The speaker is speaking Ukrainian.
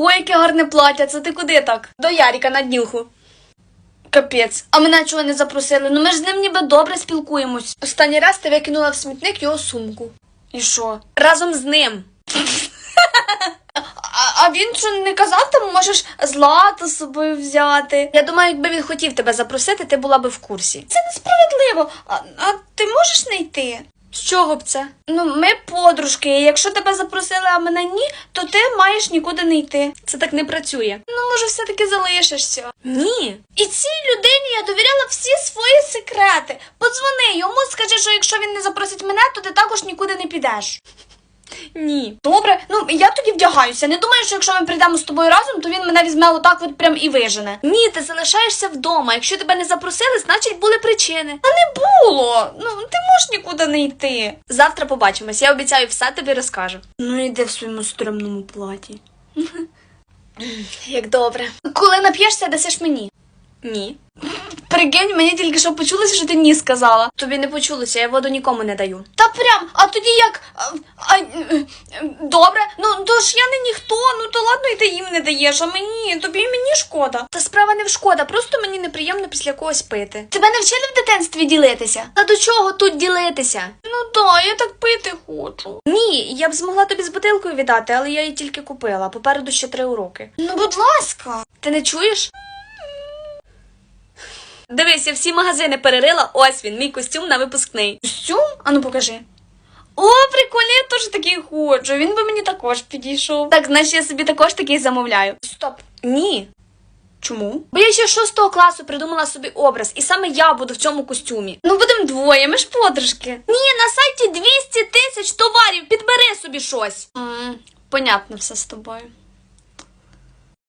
Ого, яке гарне плаття, це ти куди так? До Яріка на днюху. Капець, а мене чого не запросили? Ну ми ж з ним ніби добре спілкуємось. Останній раз ти викинула в смітник його сумку. І що? Разом з ним. А, а він що не казав, там можеш злато собою взяти. Я думаю, якби він хотів тебе запросити, ти була би в курсі. Це несправедливо. А, а ти можеш не йти? З чого б це? Ну, ми подружки. і Якщо тебе запросили, а мене ні, то ти маєш нікуди не йти. Це так не працює. Ну, може, все-таки залишишся. Ні. І цій людині я довіряла всі свої секрети. Подзвони йому, скажи, що якщо він не запросить мене, то ти також нікуди не підеш. Ні. Добре, ну я тоді вдягаюся. Не думаю, що якщо ми прийдемо з тобою разом, то він мене візьме отак от прям і вижене. Ні, ти залишаєшся вдома. Якщо тебе не запросили, значить були причини. А не було. Ну ти можеш нікуди не йти. Завтра побачимось. Я обіцяю все тобі розкажу. Ну йди в своєму стрімному платі. Як добре. Коли нап'єшся, дасиш мені. Ні. Прикинь, мені тільки що почулося, що ти ні сказала. Тобі не почулося, я воду нікому не даю. Та прям, а тоді як. А, а, добре, ну то ж я не ніхто, ну то ладно, і ти їм не даєш, а мені, тобі і мені шкода. Та справа не в шкода, просто мені неприємно після когось пити. Тебе не вчили в дитинстві ділитися? Та до чого тут ділитися? Ну да, я так пити хочу. Ні, я б змогла тобі з бутилкою віддати, але я її тільки купила. Попереду ще три уроки. Ну, будь ласка. Ти не чуєш? Дивись, я всі магазини перерила. Ось він, мій костюм на випускний. Костюм? Ану покажи. О, прикольно, я теж такий хочу. Він би мені також підійшов. Так, значить, я собі також такий замовляю. Стоп. Ні. Чому? Бо я ще шостого класу придумала собі образ, і саме я буду в цьому костюмі. Ну, будемо двоє, ми ж подружки. Ні, на сайті 200 тисяч товарів, підбери собі щось. м понятно все з тобою.